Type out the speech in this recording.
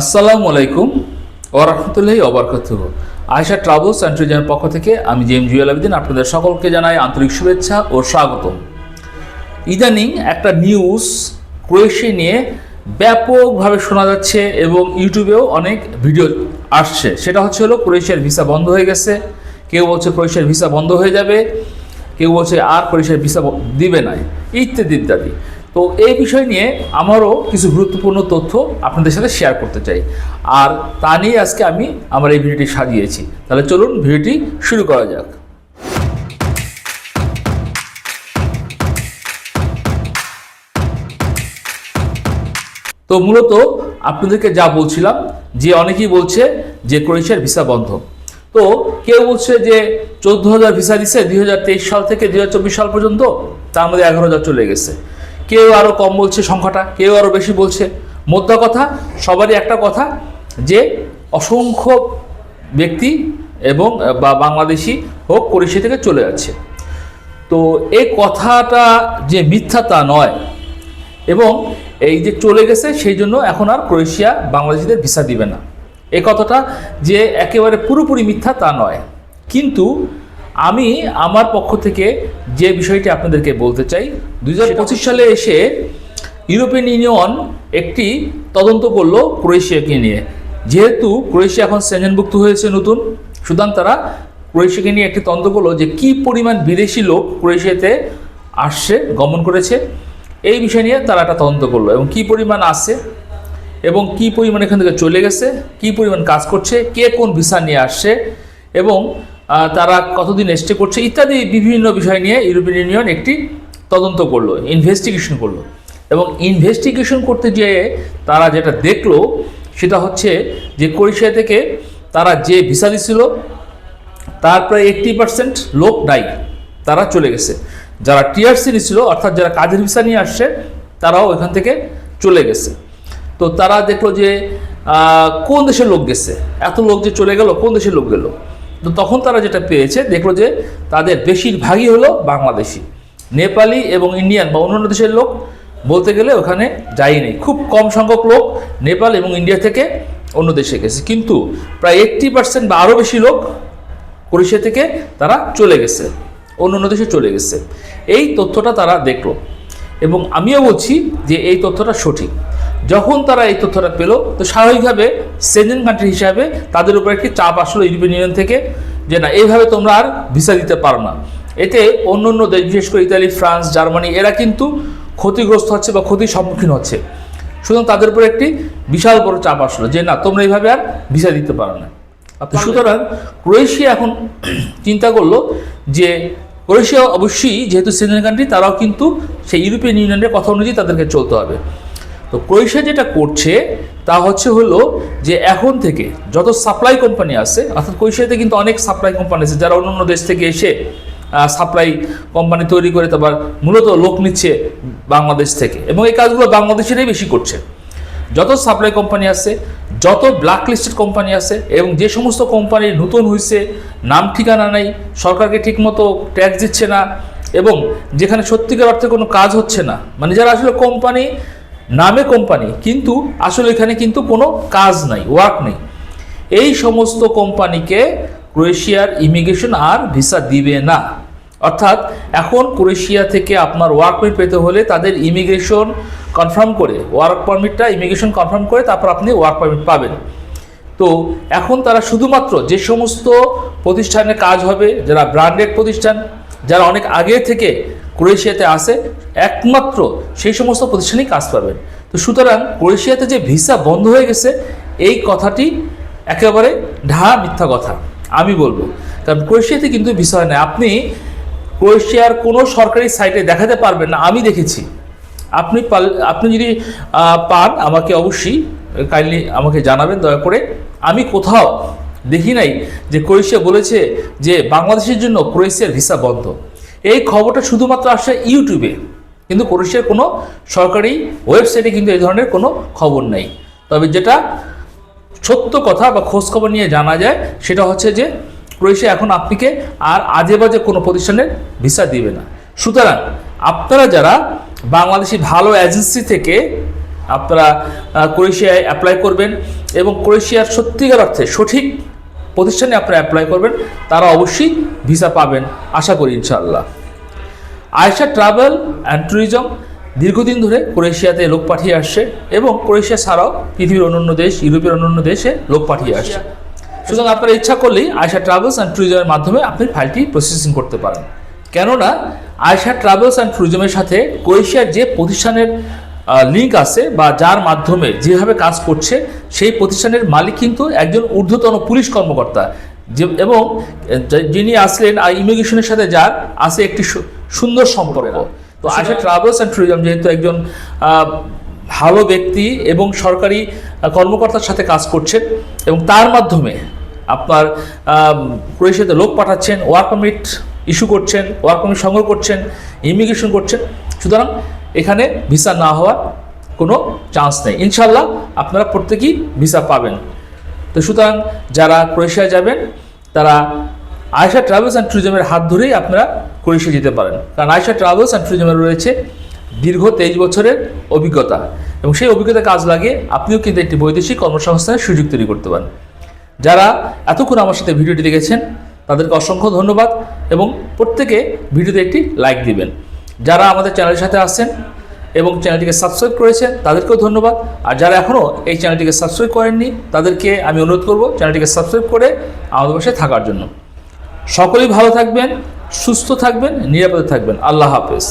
আসসালামু আলাইকুম ও রহমতুল্লাহি অবরকত আয়সা ট্রাভেলস অ্যান্ড ট্যুরিজমের পক্ষ থেকে আমি জেম জুয়েল আবেদিন আপনাদের সকলকে জানাই আন্তরিক শুভেচ্ছা ও স্বাগত ইদানিং একটা নিউজ ক্রোয়েশিয়া নিয়ে ব্যাপকভাবে শোনা যাচ্ছে এবং ইউটিউবেও অনেক ভিডিও আসছে। সেটা হচ্ছে হলো ক্রোয়েশিয়ার ভিসা বন্ধ হয়ে গেছে। কেউ বলছে ক্রোয়েশিয়ার ভিসা বন্ধ হয়ে যাবে, কেউ বলছে আর ক্রোয়েশিয়ার ভিসা দিবে না ইত্যাদি ইত্যাদি। তো এই বিষয় নিয়ে আমারও কিছু গুরুত্বপূর্ণ তথ্য আপনাদের সাথে শেয়ার করতে চাই। আর তা নিয়ে আজকে আমি আমার এই ভিডিওটি সাজিয়েছি। তাহলে চলুন ভিডিওটি শুরু করা যাক। তো মূলত আপনাদেরকে যা বলছিলাম, যে অনেকেই বলছে যে ক্রোয়েশিয়ার ভিসা বন্ধ। তো কেউ বলছে যে চোদ্দ হাজার ভিসা দিছে দুই হাজার তেইশ সাল থেকে দুই হাজার চব্বিশ সাল পর্যন্ত, তার মধ্যে এগারো হাজার চলে গেছে। কেউ আরও কম বলছে সংখ্যাটা, কেউ আরও বেশি বলছে। মোদ্দা কথা, সবারই একটা কথা যে অসংখ্য ব্যক্তি এবং বা বাংলাদেশি হোক ক্রোয়েশিয়া থেকে চলে যাচ্ছে। তো এই কথাটা যে মিথ্যা তা নয় এবং এই যে চলে গেছে সেই জন্য এখন আর ক্রোয়েশিয়া বাংলাদেশিদের ভিসা দিবে না। এ কথাটা যে একেবারে পুরোপুরি মিথ্যা তা নয়। কিন্তু আমি আমার পক্ষ থেকে যে বিষয়টি আপনাদেরকে বলতে চাই দুই হাজার পঁচিশ সালে এসে ইউরোপিয়ান ইউনিয়ন একটি তদন্ত করল ক্রোয়েশিয়াকে নিয়ে। যেহেতু ক্রোয়েশিয়া এখন সেঞ্জনভুক্ত হয়েছে নতুন সুতরাং তারা ক্রোয়েশিয়াকে নিয়ে একটি তদন্ত করল যে কি পরিমাণ বিদেশি লোক ক্রোয়েশিয়াতে আসছে গমন করেছে। এই বিষয় নিয়ে তারা একটা তদন্ত করল এবং কি পরিমাণ আসছে এবং কি পরিমাণ এখান থেকে চলে গেছে কি পরিমাণ কাজ করছে কে কোন ভিসা নিয়ে আসছে এবং তারা কতদিন স্টে করছে ইত্যাদি বিভিন্ন বিষয় নিয়ে ইউরোপিয়ান ইউনিয়ন একটি তদন্ত করল ইনভেস্টিগেশন করল। এবং ইনভেস্টিগেশন করতে যেয়ে তারা যেটা দেখল, সেটা হচ্ছে যে ক্রোয়েশিয়া থেকে তারা যে ভিসা দিছিল, তার প্রায় এইট্টি পার্সেন্ট লোক নাই, তারা চলে গেছে। যারা টিআরসি নিছিল, অর্থাৎ যারা কাজের ভিসা নিয়ে আসছে, তারাও এখান থেকে চলে গেছে। তো তারা দেখল যে কোন দেশের লোক গেছে? এত লোক যে চলে গেল, কোন দেশের লোক গেল? তো তখন তারা যেটা পেয়েছে, দেখল যে তাদের বেশিরভাগই হলো বাংলাদেশি। নেপালি এবং ইন্ডিয়ান বা অন্যান্য দেশের লোক বলতে গেলে ওখানে যায়নি খুব কম সংখ্যক লোক নেপাল এবং ইন্ডিয়া থেকে অন্য দেশে গেছে। কিন্তু প্রায় এইট্টি পার্সেন্ট বা আরও বেশি লোক ক্রোয়েশিয়া থেকে তারা চলে গেছে অন্য অন্য দেশে চলে গেছে। এই তথ্যটা তারা দেখল। এবং আমিও বলছি যে এই তথ্যটা সঠিক। যখন তারা এই তথ্যটা পেল তো স্বাভাবিকভাবে সেঞ্জেন কান্ট্রি হিসাবে তাদের উপর একটি চাপ আসলো ইউরোপিয়ান ইউনিয়ন থেকে যে না এইভাবে তোমরা আর ভিসা দিতে পারো না। এতে অন্য অন্য দেশ বিশেষ করে ইতালি ফ্রান্স জার্মানি এরা কিন্তু ক্ষতিগ্রস্ত হচ্ছে বা ক্ষতির সম্মুখীন হচ্ছে। সুতরাং তাদের উপর একটি বিশাল বড় চাপ আসলো যে না তোমরা এইভাবে আর ভিসা দিতে পারো না। সুতরাং ক্রোয়েশিয়া এখন চিন্তা করল যে ক্রোয়েশিয়া অবশ্যই যেহেতু সেঞ্জেন কান্ট্রি তারাও কিন্তু সেই ইউরোপিয়ান ইউনিয়নের কথা অনুযায়ী তাদেরকে চলতে হবে। তো ক্রোয়েশিয়া যেটা করছে, তা হচ্ছে হলো যে এখন থেকে যত সাপ্লাই কোম্পানি আছে, অর্থাৎ ক্রোয়েশিয়াতে কিন্তু অনেক সাপ্লাই কোম্পানি আছে, যারা অন্য অন্য দেশ থেকে এসে সাপ্লাই কোম্পানি তৈরি করে তারপর মূলত লোক নিচ্ছে বাংলাদেশ থেকে। এবং এই কাজগুলো বাংলাদেশেরই বেশি করছে। যত সাপ্লাই কোম্পানি আছে, যত ব্ল্যাক লিস্টেড কোম্পানি আছে, এবং যে সমস্ত কোম্পানি নতুন হয়েছে নাম ঠিকানা নেই, সরকারকে ঠিকমতো ট্যাক্স দিচ্ছে না, এবং যেখানে সত্যিকার অর্থে কোনো কাজ হচ্ছে না মানে যারা আসলে কোম্পানি নামে কোম্পানি কিন্তু আসলে এখানে কিন্তু কোনো কাজ নাই ওয়ার্ক নেই। এই সমস্ত কোম্পানিকে ক্রোয়েশিয়ার ইমিগ্রেশন আর ভিসা দিবে না। অর্থাৎ এখন ক্রোয়েশিয়া থেকে আপনার ওয়ার্ক পারমিট পেতে হলে তাদের ইমিগ্রেশন কনফার্ম করে ওয়ার্ক পারমিটটা ইমিগ্রেশন কনফার্ম করে তারপর আপনি ওয়ার্ক পারমিট পাবেন। তো এখন তারা শুধুমাত্র যে সমস্ত প্রতিষ্ঠানে কাজ হবে, যারা ব্র্যান্ডেড প্রতিষ্ঠান, যারা অনেক আগে থেকে ক্রোয়েশিয়াতে আসে একমাত্র সেই সমস্ত প্রতিষ্ঠানেই কাজ পাবেন। তো সুতরাং ক্রোয়েশিয়াতে যে ভিসা বন্ধ হয়ে গেছে, এই কথাটি একেবারে ঢা মিথ্যা কথা, আমি বলব। কারণ ক্রোয়েশিয়াতে কিন্তু ভিসা হয় আপনি ক্রোয়েশিয়ার কোনো সরকারি সাইটে দেখাতে পারবেন না, আমি দেখেছি। আপনি পাল আপনি যদি পান, আমাকে অবশ্যই কাইন্ডলি আমাকে জানাবেন, দয়া করে। আমি কোথাও দেখি নাই যে ক্রোয়েশিয়া বলেছে যে বাংলাদেশের জন্য ক্রোয়েশিয়ার ভিসা বন্ধ। এই খবরটা শুধুমাত্র আসে ইউটিউবে, কিন্তু ক্রোয়েশিয়ার কোনো সরকারি ওয়েবসাইটে কিন্তু এই ধরনের কোনো খবর নেই। তবে যেটা সত্য কথা বা খোঁজ খবর নিয়ে জানা যায়, সেটা হচ্ছে যে ক্রোয়েশিয়া এখন আপনাকে আর আজে বাজে কোনো প্রতিষ্ঠানের ভিসা দিবে না। সুতরাং আপনারা যারা বাংলাদেশি ভালো এজেন্সি থেকে আপনারা ক্রোয়েশিয়ায় অ্যাপ্লাই করবেন এবং ক্রোয়েশিয়ার সত্যিকার অর্থে সঠিক প্রতিষ্ঠানে আপনারা অ্যাপ্লাই করবেন, তারা অবশ্যই ভিসা পাবেন, আশা করি ইনশাআল্লাহ। আয়সা ট্রাভেল অ্যান্ড ট্যুরিজম দীর্ঘদিন ধরে ক্রোয়েশিয়াতে লোক পাঠিয়ে আসছে এবং ক্রোয়েশিয়া ছাড়াও পৃথিবীর অন্যান্য দেশ, ইউরোপের অন্যান্য দেশে লোক পাঠিয়ে আসছে। সুতরাং আপনারা ইচ্ছা করলেই আয়সা ট্রাভেলস অ্যান্ড ট্যুরিজমের মাধ্যমে আপনি ফাইলটি প্রসেসিং করতে পারেন। কেননা আয়সা ট্রাভেলস অ্যান্ড ট্যুরিজমের সাথে ক্রোয়েশিয়ার যে প্রতিষ্ঠানের লিঙ্ক আছে বা যার মাধ্যমে যেভাবে কাজ করছে সেই প্রতিষ্ঠানের মালিক কিন্তু একজন ঊর্ধ্বতন পুলিশ কর্মকর্তা। যে এবং যিনি আসলেন আর ইমিগ্রেশনের সাথে যার আছে একটি সুন্দর সম্পর্ক। তো আশা ট্রাভেলস অ্যান্ড ট্যুরিজম যেহেতু একজন ভালো ব্যক্তি এবং সরকারি কর্মকর্তার সাথে কাজ করছেন এবং তার মাধ্যমে আপনার ক্রোয়েশিয়াতে লোক পাঠাচ্ছেন ওয়ার্ক পারমিট ইস্যু করছেন ওয়ার্ক পারমিট সংগ্রহ করছেন ইমিগ্রেশন করছেন। সুতরাং এখানে ভিসা না হওয়ার কোনো চান্স নেই। ইনশাল্লাহ আপনারা প্রত্যেকেই ভিসা পাবেন। তো সুতরাং যারা ক্রোয়েশিয়া যাবেন, তারা আয়সা ট্রাভেলস অ্যান্ড ট্যুরিজমের হাত ধরেই আপনারা ক্রোয়েশিয়া যেতে পারেন। কারণ আয়সা ট্রাভেলস অ্যান্ড ট্যুরিজমের রয়েছে দীর্ঘ তেইশ বছরের অভিজ্ঞতা। এবং সেই অভিজ্ঞতা কাজ লাগিয়ে আপনিও কিন্তু একটি বৈদেশিক কর্মসংস্থানের সুযোগ তৈরি করতে পারেন। যারা এতক্ষণ আমার সাথে ভিডিওটি দেখেছেন, তাদেরকে অসংখ্য ধন্যবাদ এবং প্রত্যেকে ভিডিওতে একটি লাইক দিবেন। যারা আমাদের চ্যানেলের সাথে আসছেন এবং চ্যানেলটিকে সাবস্ক্রাইব করেছেন, তাদেরকেও ধন্যবাদ। আর যারা এখনও এই চ্যানেলটিকে সাবস্ক্রাইব করেননি, তাদেরকে আমি অনুরোধ করব চ্যানেলটিকে সাবস্ক্রাইব করে আমাদের পাশে থাকার জন্য। সকলেই ভালো থাকবেন, সুস্থ থাকবেন, নিরাপদে থাকবেন। আল্লাহ হাফেজ।